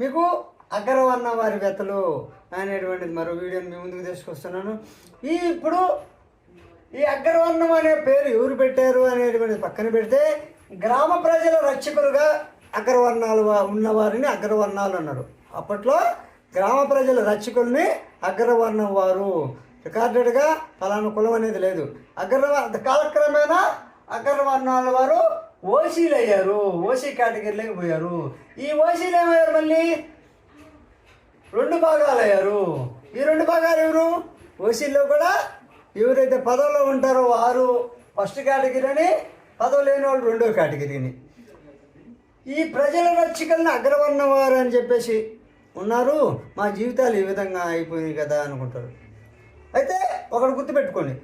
మీకు అగ్రవర్ణ వారి వెతలు అనేటువంటిది మరో వీడియోని మీ ముందుకు తీసుకొస్తున్నాను. ఈ ఇప్పుడు ఈ అగ్రవర్ణం అనే పేరు ఎవరు పెట్టారు అనేటువంటిది పక్కన పెడితే గ్రామ ప్రజల రక్షకులుగా అగ్రవర్ణాలు ఉన్నవారిని అగ్రవర్ణాలు అన్నారు. అప్పట్లో గ్రామ ప్రజల రక్షకుల్ని అగ్రవర్ణం వారు. రికార్డెడ్గా ఫలానా కులం అనేది లేదు. అగ్రవ కాలక్రమేణా అగ్రవర్ణాల వారు ఓసీలు అయ్యారు ఓసీ కేటగిరీలోకి పోయారు. ఈ ఓసీలు ఏమయ్యారు మళ్ళీ? రెండు భాగాలు అయ్యారు ఈ రెండు భాగాలు ఎవరు? ఓసీల్లో కూడా ఎవరైతే పదవిలో ఉంటారో వారు ఫస్ట్ కేటగిరీ అని పదవి లేని వాళ్ళు రెండో కేటగిరీని. ఈ ప్రజల రక్షకులను అగ్రవర్ణం వారు అని చెప్పేసి ఉన్నారు. మా జీవితాలు ఈ విధంగా అయిపోయింది కదా అనుకుంటారు. అయితే ఒకటి గుర్తుపెట్టుకోండి.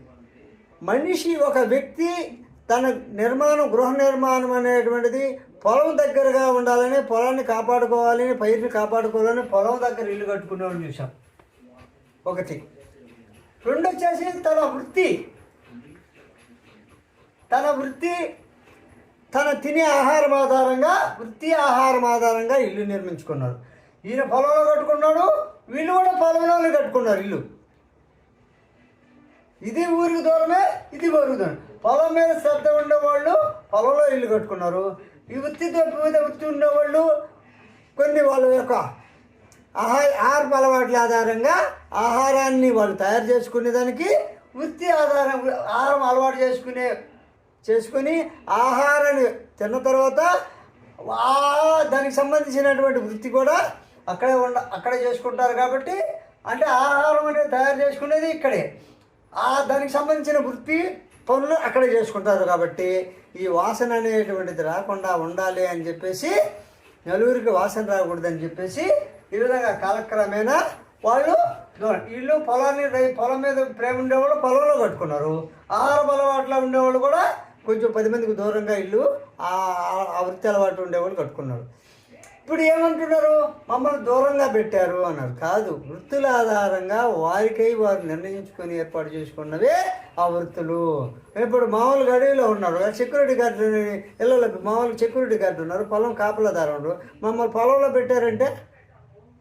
మనిషి ఒక వ్యక్తి తన నిర్మాణం గృహ నిర్మాణం అనేటువంటిది పొలం దగ్గరగా ఉండాలని పొలాన్ని కాపాడుకోవాలని పైరుని కాపాడుకోవాలని పొలం దగ్గర ఇల్లు కట్టుకునేవాడిని చూసాం ఒకటి. రెండు వచ్చేసి తన వృత్తి. తన వృత్తి తన తినే ఆహారం ఆధారంగా వృత్తి ఆహారం ఆధారంగా ఇల్లు నిర్మించుకున్నారు ఈయన పొలంలో కట్టుకున్నాడు వీళ్ళు కూడా పొలంలోనే కట్టుకున్నారు ఇల్లు. ఇది ఊరికి దూరమే ఇది ఊరికి దూరం పొలం మీద శ్రద్ధ ఉండేవాళ్ళు పొలంలో ఇల్లు కట్టుకున్నారు. ఈ వృత్తి మీద వృత్తి ఉండేవాళ్ళు కొన్ని వాళ్ళ యొక్క ఆహార ఆహారపు అలవాట్ల ఆధారంగా ఆహారాన్ని వాళ్ళు తయారు చేసుకునే దానికి వృత్తి ఆధారం ఆహారం అలవాటు చేసుకునే చేసుకుని ఆహారాన్ని తిన్న తర్వాత దానికి సంబంధించినటువంటి వృత్తి కూడా అక్కడే ఉండ అక్కడే చేసుకుంటారు కాబట్టి అంటే ఆహారం అనేది తయారు చేసుకునేది ఇక్కడే. ఆ దానికి సంబంధించిన వృత్తి పనులు అక్కడే చేసుకుంటారు కాబట్టి ఈ వాసన అనేటువంటిది రాకుండా ఉండాలి అని చెప్పేసి నలుగురికి వాసన రాకూడదని చెప్పేసి ఈ విధంగా కాలక్రమేణా వాళ్ళు ఇల్లు పొలాన్ని పొలం మీద ప్రేమ ఉండేవాళ్ళు పొలంలో కట్టుకున్నారు. ఆహార అలవాట్లో ఉండేవాళ్ళు కూడా కొంచెం పది మందికి దూరంగా ఇల్లు ఆ వృత్తి అలవాటు ఉండేవాళ్ళు కట్టుకున్నారు. ఇప్పుడు ఏమంటున్నారు? మమ్మల్ని దూరంగా పెట్టారు అన్నారు. కాదు వృత్తుల ఆధారంగా వారికై వారు నిర్ణయించుకొని ఏర్పాటు చేసుకున్నవే ఆ వృత్తులు. ఇప్పుడు మామూలు అడవిలో ఉన్నారు. సెక్యూరిటీ గార్డు ఇళ్ళలో మామూలు సెక్యూరిటీ గార్డు ఉన్నారు పొలం కాపలాదారు ఉన్నారు. మమ్మల్ని పొలంలో పెట్టారంటే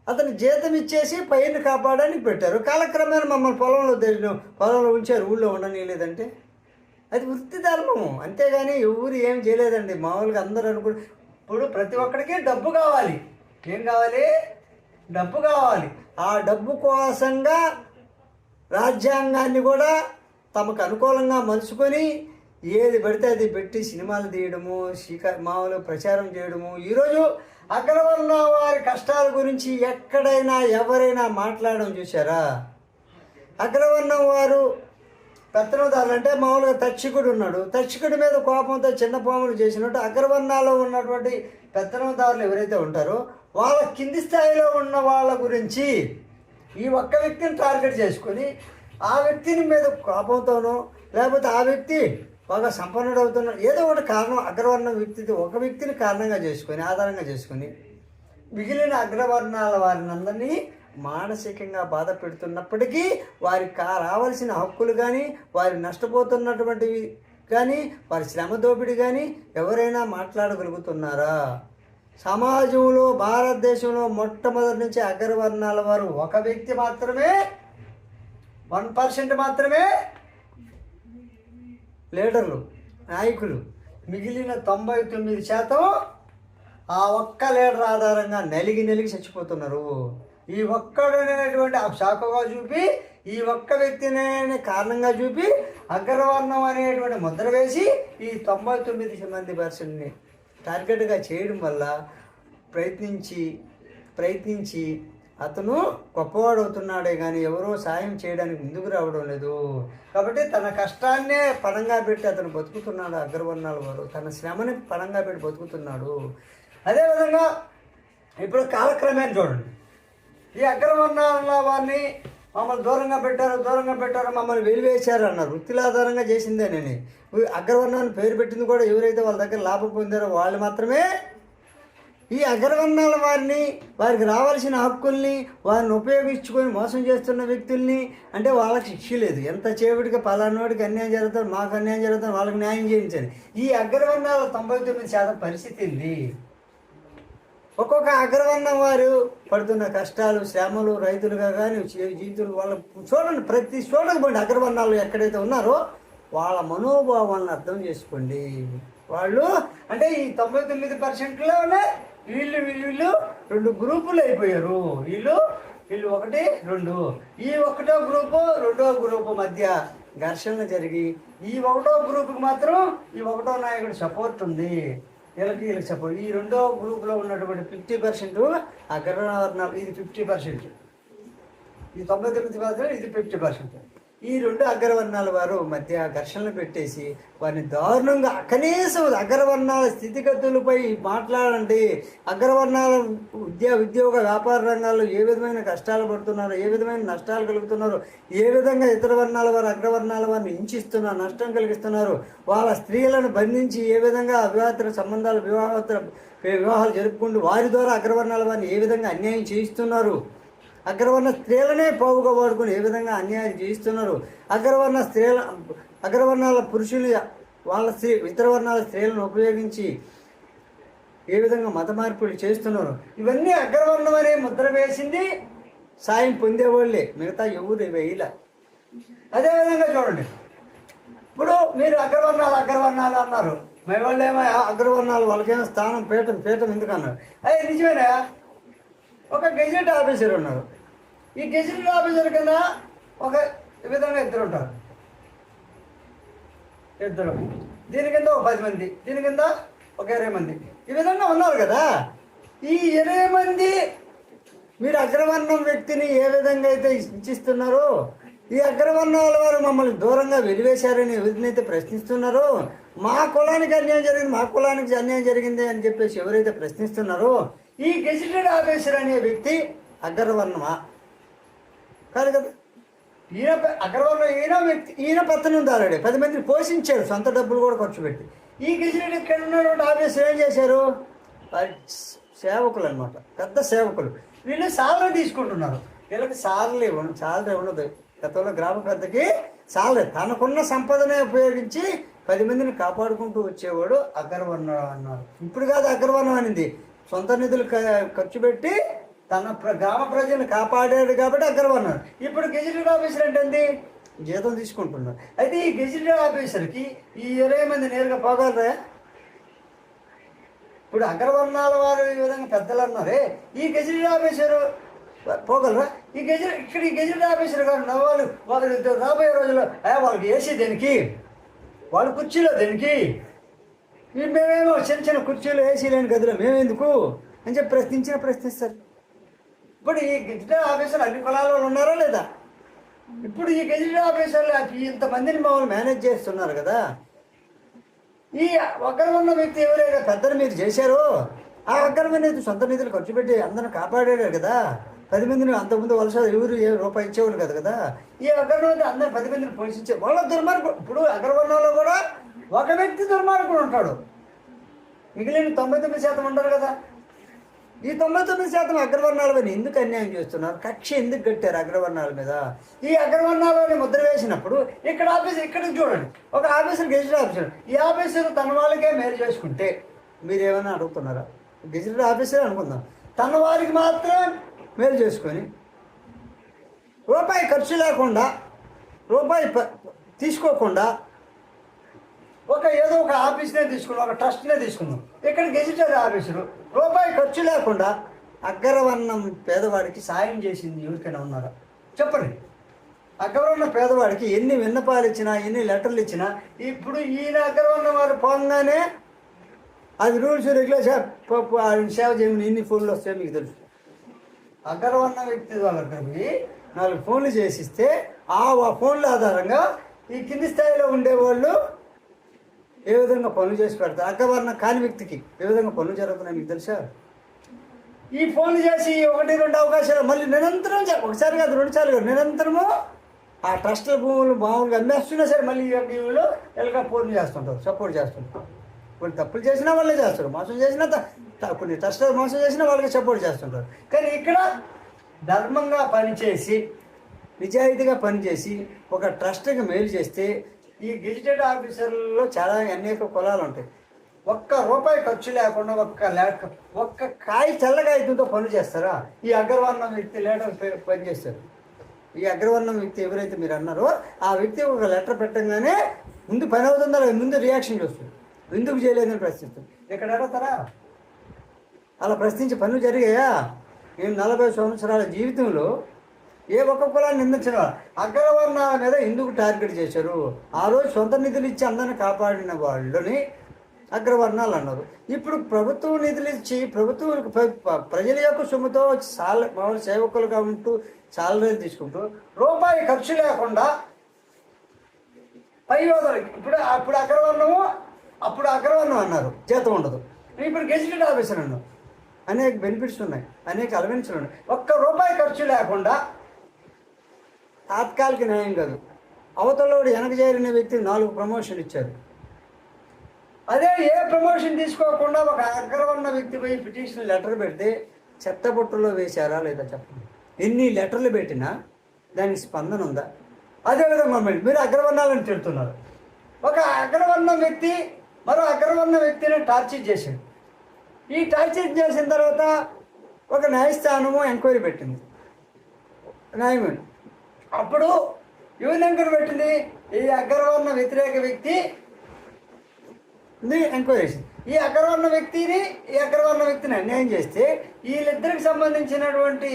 అతను జీతం ఇచ్చేసి పైన కాపాడడానికి పెట్టారు. కాలక్రమేణా మమ్మల్ని పొలంలో తెచ్చిన పొలంలో ఉంచారు. ఊళ్ళో ఉండనీయలేదంటే? అది వృత్తి ధర్మము. అంతేగాని ఎవరు ఏం చేయలేదండి. మామూలుగా అందరూ అనుకుంటారు ఇప్పుడు ప్రతి ఒక్కడికి డబ్బు కావాలి. ఏం కావాలి? డబ్బు కావాలి. ఆ డబ్బు కోసంగా రాజ్యాంగాన్ని కూడా తమకు అనుకూలంగా మలుచుకొని ఏది పడితే అది పెట్టి సినిమాలు తీయడము శిఖ మామూలు ప్రచారం చేయడము. ఈరోజు అగ్రవర్ణ వారి కష్టాల గురించి ఎక్కడైనా ఎవరైనా మాట్లాడడం చూసారా అగ్రవర్ణం వారు పెత్తనదారులు అంటే మామూలుగా తక్షికుడు ఉన్నాడు. తచ్చికుడి మీద కోపంతో చిన్న పాములు చేసినట్టు అగ్రవర్ణాల్లో ఉన్నటువంటి పెత్తనదారులు ఎవరైతే ఉంటారో వాళ్ళ కింది స్థాయిలో ఉన్న వాళ్ళ గురించి ఈ ఒక్క వ్యక్తిని టార్గెట్ చేసుకొని ఆ వ్యక్తిని మీద కోపంతోనో లేకపోతే ఆ వ్యక్తి బాగా సంపన్నుడు అవుతున్నాడు ఏదో ఒకటి కారణం అగ్రవర్ణ వ్యక్తి ఒక వ్యక్తిని కారణంగా చేసుకొని ఆధారంగా చేసుకొని మిగిలిన అగ్రవర్ణాల వారిని అందరినీ మానసికంగా బాధ పెడుతున్నప్పటికీ వారికి రావాల్సిన హక్కులు కానీ వారి నష్టపోతున్నటువంటివి కానీ వారి శ్రమ దోపిడి కానీ ఎవరైనా మాట్లాడగలుగుతున్నారా? సమాజంలో భారతదేశంలో మొట్టమొదటి నుంచి అగ్రవర్ణాల వారు ఒక వ్యక్తి మాత్రమే వన్ పర్సెంట్ మాత్రమే లీడర్లు నాయకులు. మిగిలిన తొంభై తొమ్మిది శాతం ఆ ఒక్క లీడర్ ఆధారంగా నలిగి నలిగి చచ్చిపోతున్నారు. ఈ ఒక్కడనేటువంటి ఆ శాఖగా చూపి ఈ ఒక్క వ్యక్తినే కారణంగా చూపి అగ్రవర్ణం అనేటువంటి ముద్ర వేసి ఈ తొంభై తొమ్మిది మంది పర్సన్ని టార్గెట్గా చేయడం వల్ల ప్రయత్నించి ప్రయత్నించి అతను గొప్పవాడు అవుతున్నాడే కానీ ఎవరో సాయం చేయడానికి ముందుకు రావడం లేదు. కాబట్టి తన కష్టాన్నే పణంగా పెట్టి అతను బతుకుతున్నాడు అగ్రవర్ణాల వారు తన శ్రమని పణంగా పెట్టి బతుకుతున్నాడు. అదేవిధంగా ఇప్పుడు కాలక్రమేణ చూడండి. ఈ అగ్రవర్ణాల వారిని మమ్మల్ని దూరంగా పెట్టారు దూరంగా పెట్టారు మమ్మల్ని వెలివేశారు అన్నారు వృత్తిల ఆధారంగా చేసిందే నేను. అగ్రవర్ణాన్ని పేరు పెట్టింది కూడా ఎవరైతే వాళ్ళ దగ్గర లాభం పొందారో వాళ్ళు మాత్రమే. ఈ అగ్రవర్ణాల వారిని వారికి రావాల్సిన హక్కుల్ని వారిని ఉపయోగించుకొని మోసం చేస్తున్న వ్యక్తుల్ని అంటే వాళ్ళకి శిక్ష లేదు. ఎంత చేపటికి పలానాడికి అన్యాయం జరుగుతుంది మాకు అన్యాయం జరుగుతుంది వాళ్ళకి న్యాయం చేయించండి. ఈ అగ్రవర్ణాల తొంభై తొమ్మిది శాతం పరిస్థితి ఏంది? ఒక్కొక్క అగ్రవర్ణం వారు పడుతున్న కష్టాలు శ్రమలు రైతులుగా కానీ జీవితులు వాళ్ళ చూడండి ప్రతి చోటకు పోండి అగ్రవర్ణాలు ఎక్కడైతే ఉన్నారో వాళ్ళ మనోభావాలను అర్థం చేసుకోండి. వాళ్ళు అంటే ఈ తొంభై తొమ్మిది పర్సెంట్లోనే వీళ్ళు వీళ్ళు రెండు గ్రూపులు అయిపోయారు. వీళ్ళు వీళ్ళు ఒకటి రెండు. ఈ ఒకటో గ్రూపు రెండో గ్రూపు మధ్య ఘర్షణ జరిగి ఈ ఒకటో గ్రూపుకి మాత్రం ఈ ఒకటో నాయకుడు సపోర్ట్ ఉంది. వీళ్ళకి వీళ్ళకి సపోర్ట్ ఈ రెండో గ్రూపులో ఉన్నటువంటి ఫిఫ్టీ పర్సెంట్ అగ్రవర్ణాలు ఇది ఫిఫ్టీ పర్సెంట్ ఈ తొంభై తొమ్మిది పర్సెంట్ ఇది ఫిఫ్టీ పర్సెంట్ ఈ రెండు అగ్రవర్ణాల వారు మధ్య ఘర్షణలు పెట్టేసి వారిని దారుణంగా కనీసం అగ్రవర్ణాల స్థితిగతులపై మాట్లాడండి. అగ్రవర్ణాల ఉద్యోగ ఉద్యోగ వ్యాపార రంగాల్లో ఏ విధమైన కష్టాలు పడుతున్నారో? ఏ విధమైన నష్టాలు కలుగుతున్నారు? ఏ విధంగా ఇతర వర్ణాల వారు అగ్రవర్ణాల వారిని హింసిస్తున్నారు నష్టం కలిగిస్తున్నారు? వాళ్ళ స్త్రీలను బంధించి ఏ విధంగా అవివాహిత సంబంధాలు వివాహోత్తర వివాహాలు జరుపుకుంటూ వారి ద్వారా అగ్రవర్ణాల వారిని ఏ విధంగా అన్యాయం చేయిస్తున్నారు? అగ్రవర్ణ స్త్రీలనే పోవుగా వాడుకొని ఏ విధంగా అన్యాయం చేయిస్తున్నారు? అగ్రవర్ణ స్త్రీల అగ్రవర్ణాల పురుషులు వాళ్ళ స్త్రీ ఇతర వర్ణాల స్త్రీలను ఉపయోగించి ఏ విధంగా మత మార్పులు చేస్తున్నారు? ఇవన్నీ అగ్రవర్ణం అనే ముద్ర వేసింది సాయం పొందేవాళ్ళే. మిగతా ఎవరు వేయలే. అదేవిధంగా చూడండి. ఇప్పుడు మీరు అగ్రవర్ణాలు అగ్రవర్ణాలు అన్నారు. మీ వాళ్ళు ఏమో అగ్రవర్ణాలు వాళ్ళకేమో స్థానం పీఠం పీఠం ఎందుకు అన్నారు అదే నిజమేనా? ఒక గెజెట్ ఆఫీసర్ ఉన్నారు. ఈ గెజిట్ ఆఫీసర్ కింద ఒక విధంగా ఇద్దరు ఉంటారు. ఇద్దరు. దీని కింద ఒక పది మంది దీని కింద ఒక ఇరవై మంది. ఈ విధంగా ఉన్నారు కదా. ఈ ఇరవై మంది మీరు అగ్రవర్ణం వ్యక్తిని ఏ విధంగా అయితే ఇచ్చిస్తున్నారో ఈ అగ్రవర్ణాల వారు మమ్మల్ని దూరంగా వెలివేశారని ఎవరినైతే ప్రశ్నిస్తున్నారో మా కులానికి అన్యాయం జరిగింది మా కులానికి అన్యాయం జరిగింది అని చెప్పేసి ఎవరైతే ప్రశ్నిస్తున్నారో ఈ గెజిటెడ్ ఆఫీసర్ అనే వ్యక్తి అగ్రవర్ణమా? కాదు కదా. ఈయన అగ్రవర్ణం ఈయన వ్యక్తి ఈయన పత్తనందారుడే పది మందిని పోషించాడు సొంత డబ్బులు కూడా ఖర్చు పెట్టి. ఈ గెజిటెడ్ ఇక్కడ ఉన్నటువంటి ఆఫీసర్ ఏం చేశారు? సేవకులు అనమాట పెద్ద సేవకులు. వీళ్ళు సాలరీ తీసుకుంటున్నారు. వీళ్ళకి సాలరీ ఇవ్వడం సాలరీ ఉండదు. గతంలో గ్రామ పెద్దకి సాలరీ తనకున్న సంపదనే ఉపయోగించి పది మందిని కాపాడుకుంటూ వచ్చేవాడు అగ్రవర్ణం అన్నారు. ఇప్పుడు కాదు అగ్రవర్ణం అనింది. సొంత నిధులు ఖర్చు పెట్టి తన ప్ర- గ్రామ ప్రజలను కాపాడాడు కాబట్టి అగ్రవర్ణం ఇప్పుడు గెజిటెడ్ ఆఫీసర్ ఏంటండి? జీతం తీసుకుంటున్నారు అయితే ఈ గెజిటెడ్ ఆఫీసర్కి ఈ ఇరవై మంది నేరుగా పోగలరా? ఇప్పుడు అగ్రవర్ణాల వారు ఈ విధంగా పెద్దలు అన్నారే ఈ గెజిటెడ్ ఆఫీసరు పోగలరా? ఈ గెజిట్ ఇక్కడ ఈ గెజిటెడ్ ఆఫీసర్ గారు వాళ్ళు వాళ్ళు రాబోయే రోజుల్లో వాళ్ళకి ఏసీ దేనికి? వాళ్ళ కుర్చీలో దేనికి? మేమేమో చిన్న చిన్న కుర్చీలు వేసేయలేని గదిలో మేమెందుకు అని చెప్పి ప్రశ్నించిన ప్రశ్నిస్తారు. ఇప్పుడు ఈ గెజిటెడ్ ఆఫీసర్లు అన్ని కులాల ఉన్నారా లేదా? ఇప్పుడు ఈ గెజిటెడ్ ఆఫీసర్లు ఇంతమందిని మమ్మల్ని మేనేజ్ చేస్తున్నారు కదా. ఈ ఒక్కరు ఉన్న వ్యక్తి ఎవరైనా పెద్దలు మీరు చేశారో ఆ ఒక్కరి మీద సొంత నిధులు ఖర్చు పెట్టి అందరిని కాపాడాడు కదా. పది మందిని అంతకుముందు వలస ఎవరు ఏ రూపాయి ఇచ్చేవాళ్ళు కదా కదా. ఈ అగ్రవర్ణం అందరు పది మందిని పోషించే వాళ్ళ దుర్మార్గం. ఇప్పుడు అగ్రవర్ణంలో కూడా ఒక వ్యక్తి దుర్మార్గుడు ఉంటాడు. మిగిలిన తొంభై తొమ్మిది శాతం ఉంటారు కదా. ఈ తొంభై తొమ్మిది శాతం అగ్రవర్ణాల మీద ఎందుకు అన్యాయం చేస్తున్నారు? కక్ష ఎందుకు కట్టారు అగ్రవర్ణాల మీద? ఈ అగ్రవర్ణాలని ముద్ర వేసినప్పుడు ఇక్కడ ఆఫీసర్ ఇక్కడ చూడండి. ఒక ఆఫీసర్ గెజిటెడ్ ఆఫీసర్ ఈ ఆఫీసర్ తన వాళ్ళకే మేలు చేసుకుంటే మీరు ఏమైనా అడుగుతున్నారా? గెజిటెడ్ ఆఫీసర్ అనుకుందాం. తన వారికి మాత్రం మేలు చేసుకొని రూపాయి ఖర్చు లేకుండా రూపాయి ప- తీసుకోకుండా ఒక ఏదో ఒక ఆఫీస్నే తీసుకున్నాం ఒక ట్రస్ట్నే తీసుకున్నాం. ఇక్కడ గెజిటెడ్ ఆఫీసులు రూపాయి ఖర్చు లేకుండా అగ్రవర్ణం పేదవాడికి సాయం చేసింది ఎవరికైనా ఉన్నారా? చెప్పండి. అగ్రవర్ణ పేదవాడికి ఎన్ని విన్నపాలు ఇచ్చినా ఎన్ని లెటర్లు ఇచ్చినా ఇప్పుడు ఈయన అగ్రవర్ణ వారు పోగానే అది రూల్స్ రెగ్యులేషన్ ఆయన సేవ చేయమని ఎన్ని ఫోన్లు వస్తాయో మీకు తెలుసు. అగ్రవర్ణ వ్యక్తి వాళ్ళ నాలుగు ఫోన్లు చేసిస్తే ఆ ఫోన్ల ఆధారంగా ఈ కింది స్థాయిలో ఉండేవాళ్ళు ఏ విధంగా పనులు చేసి పెడతారు? అక్కవర్ణ కాని వ్యక్తికి ఏ విధంగా పనులు జరుగుతున్నాయి మీకు తెలుసా? ఈ ఫోన్లు చేసి ఒకటి రెండు అవకాశాలు మళ్ళీ నిరంతరం ఒకసారి కాదు రెండు సార్లు కాదు నిరంతరము ఆ ట్రస్ట్ భూములు మామూలుగా అమ్మేస్తున్నా సరే మళ్ళీ ఈ వీళ్ళు ఎలాగ ఫోన్లు చేస్తుంటారు సపోర్ట్ చేస్తుంటారు. కొన్ని తప్పులు చేసినా వాళ్ళే చేస్తారు మోసం చేసినా త- కొన్ని ట్రస్టులు మోసం చేసినా వాళ్ళకి సపోర్ట్ చేస్తుంటారు. కానీ ఇక్కడ ధర్మంగా పనిచేసి నిజాయితీగా పనిచేసి ఒక ట్రస్ట్కి మేలు చేస్తే ఈ గెజిటెడ్ ఆఫీసర్లలో చాలా అనేక కులాలు ఉంటాయి. ఒక్క రూపాయి ఖర్చు లేకుండా ఒక్క లేక ఒక్క కాయ తెల్లకాయతంతో పనులు చేస్తారా? ఈ అగ్రవర్ణం వ్యక్తి లేటర్ పని చేస్తారు ఈ అగ్రవర్ణం వ్యక్తి ఎవరైతే మీరు అన్నారో ఆ వ్యక్తి ఒక లెటర్ పెట్టగానే ముందు పని అవుతుందా ముందు రియాక్షన్ చూస్తుంది ఎందుకు చేయలేదని ప్రశ్నిస్తుంది ఇక్కడ అడుగుతారా? అలా ప్రశ్నించి పనులు జరిగాయా? నేను నలభై సంవత్సరాల జీవితంలో ఏ ఒక్క కులాన్ని నిందించిన అగ్రవర్ణాల మీద ఎందుకు టార్గెట్ చేశారు. ఆ రోజు సొంత నిధులు ఇచ్చి అందరిని కాపాడిన వాళ్ళని అగ్రవర్ణాలు అన్నారు. ఇప్పుడు ప్రభుత్వం నిధులు ఇచ్చి ప్రభుత్వం ప్ర- ప్రజల యొక్క సొమ్ముతో సాల మామూలు సేవకులుగా ఉంటూ సాలరీలు తీసుకుంటూ రూపాయి ఖర్చు లేకుండా పై ఇప్పుడు అప్పుడు అగ్రవర్ణము అప్పుడు అగ్రవర్ణం అన్నారు. జీతం ఉండదు. ఇప్పుడు గెజిటెడ్ ఆఫీసర్ అన్నారు. అనేక బెనిఫిట్స్ ఉన్నాయి. అనేక అలవెన్సులు ఉన్నాయి. ఒక్క రూపాయి ఖర్చు లేకుండా తాత్కాలిక న్యాయం కాదు. అవతలోడు వెనక చేరిన వ్యక్తికి నాలుగు ప్రమోషన్ ఇచ్చారు. అదే ఏ ప్రమోషన్ తీసుకోకుండా ఒక అగ్రవర్ణ వ్యక్తి పోయి పిటిషన్ లెటర్ పెడితే చెత్తబుట్టలో వేశారా లేదా చెప్పండి. ఎన్ని లెటర్లు పెట్టినా దానికి స్పందన ఉందా? అదేవిధంగా మీరు అగ్రవర్ణాలను తిడుతున్నారు. ఒక అగ్రవర్ణ వ్యక్తి మరో అగ్రవర్ణ వ్యక్తిని టార్చర్ చేశాడు. ఈ టార్చర్ చేసిన తర్వాత ఒక న్యాయస్థానము ఎంక్వైరీ పెట్టింది. న్యాయమని అప్పుడు యువన్ పెట్టింది. ఈ అగ్రవర్ణ వ్యతిరేక వ్యక్తి ఎంక్వైరీ ఈ అగ్రవర్ణ వ్యక్తిని ఈ అగ్రవర్ణ వ్యక్తిని అన్యాయం చేస్తే వీళ్ళిద్దరికి సంబంధించినటువంటి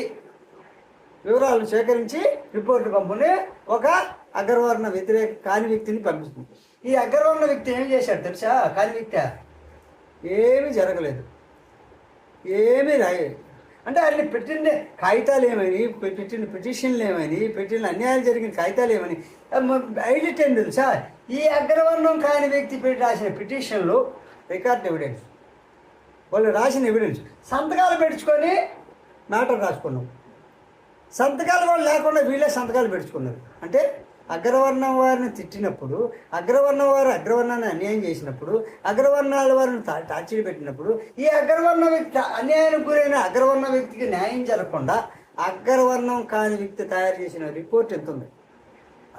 వివరాలు సేకరించి రిపోర్ట్ పంపుని ఒక అగ్రవర్ణ వ్యతిరేక కాని వ్యక్తిని పంపిస్తుంది. ఈ అగ్రవర్ణ వ్యక్తి ఏం చేశాడు తెలుసా? కాని వ్యక్తి ఏమీ జరగలేదు. ఏమీ రాయలేదు. అంటే ఆయన పెట్టిన కాగితాలు ఏమని? పెట్టిన పిటిషన్లు ఏమని? పెట్టిన అన్యాయాలు జరిగిన కాగితాలు ఏమని? హైలైట్ ఏం సార్ ఈ అగ్రవర్ణం కాని వ్యక్తి పెట్టి రాసిన పిటిషన్లు రికార్డ్ ఎవిడెన్స్ వాళ్ళు రాసిన ఎవిడెన్స్ సంతకాలు పెట్టుకొని మ్యాటర్ రాసుకున్నాం. సంతకాలు వాళ్ళు లేకుండా వీళ్ళే సంతకాలు పెట్టుకున్నారు. అంటే అగ్రవర్ణం వారిని తిట్టినప్పుడు అగ్రవర్ణం వారు అగ్రవర్ణాన్ని అన్యాయం చేసినప్పుడు అగ్రవర్ణాల వారిని టార్చర్ పెట్టినప్పుడు ఈ అగ్రవర్ణ వ్యక్తి అన్యాయానికి గురైన అగ్రవర్ణ వ్యక్తికి న్యాయం జరగకుండా అగ్రవర్ణం కాని వ్యక్తి తయారు చేసిన రిపోర్ట్ ఎంత ఉంది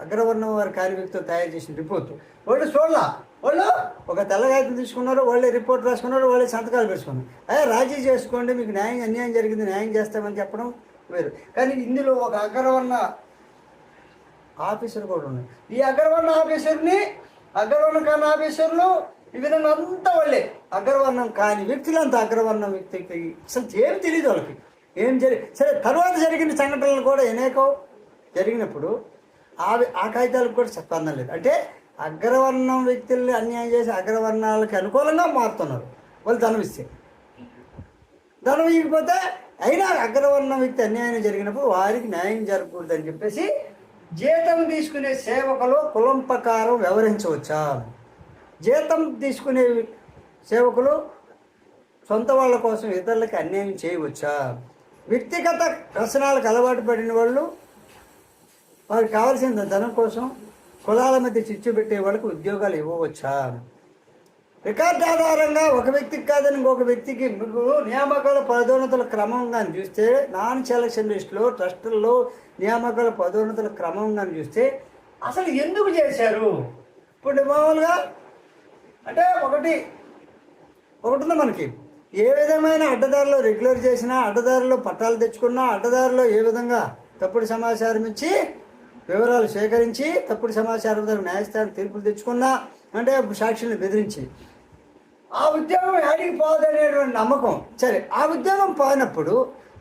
అగ్రవర్ణం వారి కాని వ్యక్తితో తయారు చేసిన రిపోర్ట్. వాళ్ళు చూడాల. వాళ్ళు ఒక తెల్లగాయతం తీసుకున్నారు వాళ్ళే రిపోర్ట్ రాసుకున్నారు వాళ్ళే సంతకాలు పెట్టుకున్నారు. అదే రాజీ చేసుకోండి మీకు న్యాయం అన్యాయం జరిగింది న్యాయం చేస్తామని చెప్పడం వేరు. కానీ ఇందులో ఒక అగ్రవర్ణ ఆఫీసర్ కూడా ఉన్నారు ఈ అగ్రవర్ణ ఆఫీసర్ని అగ్రవర్ణ కాని ఆఫీసర్లు ఈ విధంగా అంతా వాళ్ళే. అగ్రవర్ణం కాని వ్యక్తులంతా అగ్రవర్ణం వ్యక్తికి అసలు ఏం తెలియదు వాళ్ళకి. ఏం జరి సరే తర్వాత జరిగిన సంఘటనలు కూడా ఎనేకో జరిగినప్పుడు ఆ ఆ కాగితాలకు కూడా స్పందన లేదు. అంటే అగ్రవర్ణం వ్యక్తుల్ని అన్యాయం చేసి అగ్రవర్ణాలకి అనుకూలంగా మారుతున్నారు. వాళ్ళు ధనం ఇస్తే. ధనం ఇవ్వకపోతే అయినా అగ్రవర్ణ వ్యక్తి అన్యాయం జరిగినప్పుడు వారికి న్యాయం జరగకూడదని చెప్పేసి జీతం తీసుకునే సేవకులు కులం ప్రకారం వ్యవహరించవచ్చా? జీతం తీసుకునే సేవకులు సొంత వాళ్ళ కోసం ఇతరులకి అన్యాయం చేయవచ్చా? వ్యక్తిగత వ్యసనాలకు అలవాటు పడిన వాళ్ళు వారికి కావాల్సిన ధనం కోసం కులాల మధ్య చిచ్చు పెట్టే వాళ్ళకి ఉద్యోగాలు ఇవ్వవచ్చా? రికార్డు ఆధారంగా ఒక వ్యక్తికి కాదని ఇంకొక వ్యక్తికి మీకు నియామకాల పదోన్నతుల క్రమంగా చూస్తే నాన్ సెలక్షన్ లిస్టులో ట్రస్టుల్లో నియామకాల పదోన్నతుల క్రమంగా చూస్తే అసలు ఎందుకు చేశారు? ఇప్పుడు మామూలుగా అంటే ఒకటి ఒకటి ఉంది మనకి. ఏ విధమైన అడ్డదారిలో రెగ్యులర్ చేసినా అడ్డదారిలో పట్టాలు తెచ్చుకున్నా అడ్డదారిలో ఏ విధంగా తప్పుడు సమాచారం ఇచ్చి వివరాలు సేకరించి తప్పుడు సమాచారం ద్వారా న్యాయస్థానం తీర్పులు తెచ్చుకున్నా అంటే సాక్షుల్ని బెదిరించి ఆ ఉద్యోగం యాడికి పోదనేటువంటి నమ్మకం. సరే ఆ ఉద్యోగం పోయినప్పుడు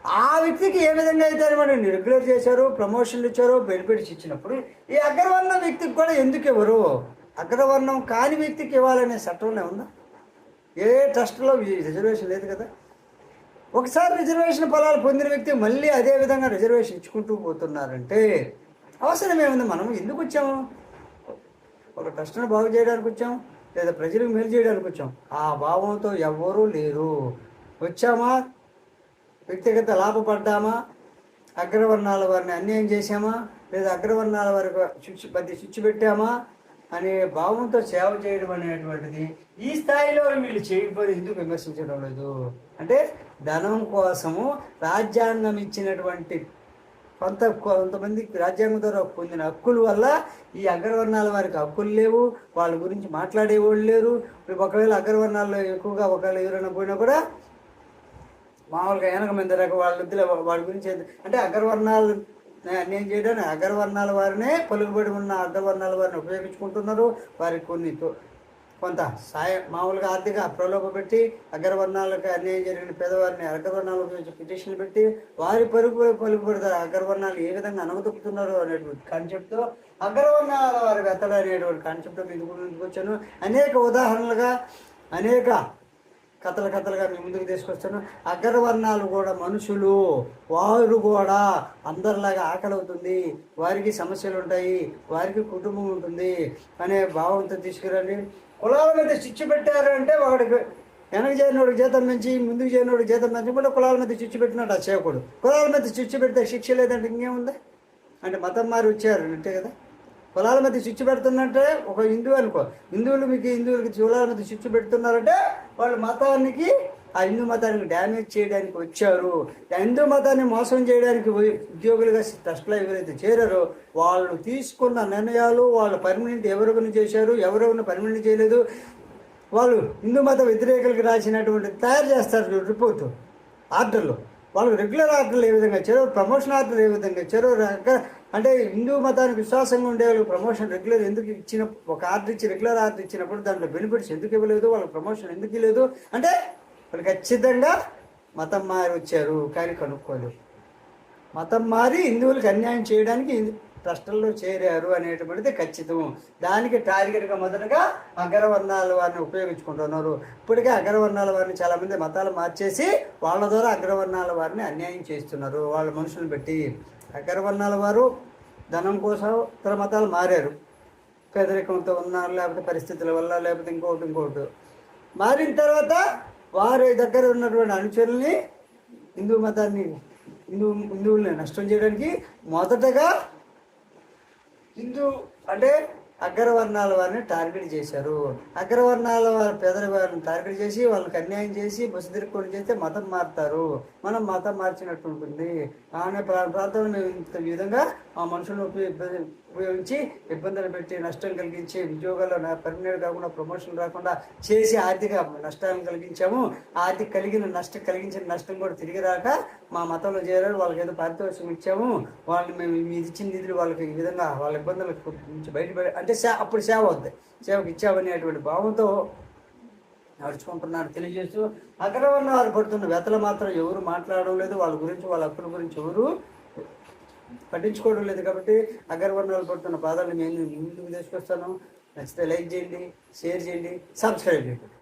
ఆ వ్యక్తికి ఏ విధంగా అయితే మనం రెగ్యులర్ చేశారు ప్రమోషన్లు ఇచ్చారు బెనిఫిట్స్ ఇచ్చినప్పుడు ఈ అగ్రవర్ణ వ్యక్తికి కూడా ఎందుకు ఇవ్వరు అగ్రవర్ణం కాని వ్యక్తికి ఇవ్వాలనే చట్టంలో ఉందా? ఏ ట్రస్ట్లో రిజర్వేషన్ లేదు కదా. ఒకసారి రిజర్వేషన్ ఫలాలు పొందిన వ్యక్తి మళ్ళీ అదే విధంగా రిజర్వేషన్ ఇచ్చుకుంటూ పోతున్నారంటే అవసరం ఏముంది? మనం ఎందుకు వచ్చాము? ఒక ట్రస్ట్ను బాగు చేయడానికి వచ్చాం లేదా ప్రజలకు మేలు చేయడానికి వచ్చాం. ఆ భావంతో ఎవ్వరూ లేరు. వచ్చామా? వ్యక్తిగత లాభపడ్డామా? అగ్రవర్ణాల వారిని అన్యాయం చేశామా? లేదా అగ్రవర్ణాల వారికి శిక్ష మధ్య శిక్ష పెట్టామా? అనే భావంతో సేవ చేయడం అనేటువంటిది ఈ స్థాయిలో వీళ్ళు చేయకపోతే ఎందుకు విమర్శించడం లేదు? అంటే ధనం కోసము రాజ్యాంగం ఇచ్చినటువంటి కొంత కొంతమంది రాజ్యాంగం ద్వారా పొందిన హక్కుల వల్ల ఈ అగ్రవర్ణాల వారికి హక్కులు లేవు. వాళ్ళ గురించి మాట్లాడేవాళ్ళు లేరు. ఇప్పుడు ఒకవేళ అగ్రవర్ణాల్లో ఎక్కువగా ఒకవేళ ఎవరైనా పోయినా కూడా మామూలుగా వెనక మంది రకం వాళ్ళ వాళ్ళ గురించి అంటే అగ్రవర్ణాలు నేను చేయడానికి అగ్రవర్ణాల వారినే పలుకుబడి ఉన్న అర్ధవర్ణాల వారిని ఉపయోగించుకుంటున్నారు. వారికి కొన్ని తో- కొంత సాయం మామూలుగా ఆర్థిక ప్రలోభ పెట్టి అగ్రవర్ణాలకు అన్యాయం జరిగిన పేదవారిని అగ్రవర్ణాల ఉపయోగించి పిటిషన్లు పెట్టి వారి పరుగు పలుకుబడతారు అగ్రవర్ణాలు ఏ విధంగా అనగదొక్కుతున్నారు అనేటువంటి కాన్సెప్ట్తో అగ్రవర్ణాల వారి వెతలు అనేటువంటి కాన్సెప్ట్తో మీకు ముందుకు వచ్చాను అనేక ఉదాహరణలుగా అనేక కథలు కథలుగా మీ ముందుకు తీసుకొస్తాను. అగ్రవర్ణాలు కూడా మనుషులు వారు కూడా అందరిలాగా ఆకలి అవుతుంది వారికి సమస్యలు ఉంటాయి వారికి కుటుంబం ఉంటుంది అనే భావంతో తీసుకురండి. కులాల మీద చిచ్చు పెట్టారు అంటే వాడికి వెనక చేరినోడికి జీతం పెంచి ముందుకు చేరినోడికి జీతం పెంచి కూడా కులాల మీద చిచ్చు పెట్టినట్టు ఆ చేయకూడదు కులాల మీద చిచ్చు పెడితే శిక్ష లేదంటే ఇంకేముంది? అంటే మతం మారి వచ్చారు అంతే కదా? కులాల మీద చిచ్చు పెడుతున్నట్టే ఒక హిందువు అనుకో. హిందువులు మీకు హిందువులకి కులాల మధ్య చిచ్చు పెడుతున్నారంటే వాళ్ళు మతానికి ఆ హిందూ మతానికి డ్యామేజ్ చేయడానికి వచ్చారు హిందూ మతాన్ని మోసం చేయడానికి ఉద్యోగులుగా ట్రస్ట్లో ఎవరైతే చేరారో వాళ్ళు తీసుకున్న నిర్ణయాలు వాళ్ళు పర్మనెంట్ ఎవరెవరిని చేశారు ఎవరెవరిని పర్మనెంట్ చేయలేదు. వాళ్ళు హిందూ మత వ్యతిరేకులకు రాసినటువంటి తయారు చేస్తారు రిపోర్టు ఆర్డర్లు. వాళ్ళు రెగ్యులర్ ఆర్డర్లు ఏ విధంగా ఇచ్చారో ప్రమోషన్ ఆర్డర్లు ఏ విధంగా ఇచ్చారో అంటే హిందూ మతానికి విశ్వాసంగా ఉండే వాళ్ళకి ప్రమోషన్ రెగ్యులర్ ఎందుకు ఇచ్చిన ఒక ఆర్డర్ ఇచ్చి రెగ్యులర్ ఆర్డర్ ఇచ్చినప్పుడు దాంట్లో బెనిఫిట్స్ ఎందుకు ఇవ్వలేదు వాళ్ళకి ప్రమోషన్ ఎందుకు ఇవ్వలేదు? అంటే ఇక్కడ ఖచ్చితంగా మతం మారి వచ్చారు కానీ కనుక్కోలేదు. మతం మారి హిందువులకు అన్యాయం చేయడానికి ట్రస్టుల్లో చేరారు అనేటువంటిది ఖచ్చితం. దానికి టార్గెట్గా మొదటగా అగ్రవర్ణాల వారిని ఉపయోగించుకుంటున్నారు. ఇప్పటికే అగ్రవర్ణాల వారిని చాలామంది మతాలు మార్చేసి వాళ్ళ ద్వారా అగ్రవర్ణాల వారిని అన్యాయం చేస్తున్నారు. వాళ్ళ మనుషులను పెట్టి అగ్రవర్ణాల వారు ధనం కోసం ఇతర మతాలు మారారు. పేదరికంతో ఉన్నారు లేకపోతే పరిస్థితుల వల్ల లేకపోతే ఇంకోటి ఇంకోటి. మారిన తర్వాత వారి దగ్గర ఉన్నటువంటి అనుచరుల్ని హిందూ మతాన్ని హిందూ హిందువుల్ని నష్టం చేయడానికి మొదటగా హిందూ అంటే అగ్రవర్ణాల వారిని టార్గెట్ చేశారు. అగ్రవర్ణాల వారి పేదల వారిని టార్గెట్ చేసి వాళ్ళకి అన్యాయం చేసి బస్సు చేస్తే మతం మారుతారు. మనం మతం మార్చినట్టు ఉంటుంది. ఆమె ప్రా- ప్రాంతంలో మేము ఇంత ఈ విధంగా ఆ మనుషులను ఉపయోగించి ఇబ్బందులు పెట్టి నష్టం కలిగించి ఉద్యోగాల్లో పర్మనెంట్ కాకుండా ప్రమోషన్ రాకుండా చేసి ఆర్థిక నష్టాన్ని కలిగించాము. ఆర్థిక కలిగిన నష్టం కలిగించిన నష్టం కూడా తిరిగి రాక మా మతంలో చేరారు. వాళ్ళకి ఏదో పారితోషికం ఇచ్చాము. వాళ్ళని మేము మీది ఇచ్చిన నిధులు వాళ్ళకి ఈ విధంగా వాళ్ళ ఇబ్బందుల నుంచి బయటపడి అంటే సే అప్పుడు సేవ అవుద్ది సేవకి ఇచ్చామనేటువంటి భావంతో నడుచుకుంటున్నారు తెలియజేస్తూ అగ్రవర్ణాలు పడుతున్న వ్యతలు మాత్రం ఎవరు మాట్లాడడం లేదు. వాళ్ళ గురించి వాళ్ళ హక్కుల గురించి ఎవరు పట్టించుకోవడం లేదు కాబట్టి అగ్రవర్ణాలు పడుతున్న బాధలు నేను ముందుకు తీసుకొస్తాను. నచ్చితే లైక్ చేయండి షేర్ చేయండి సబ్స్క్రైబ్ చేయండి.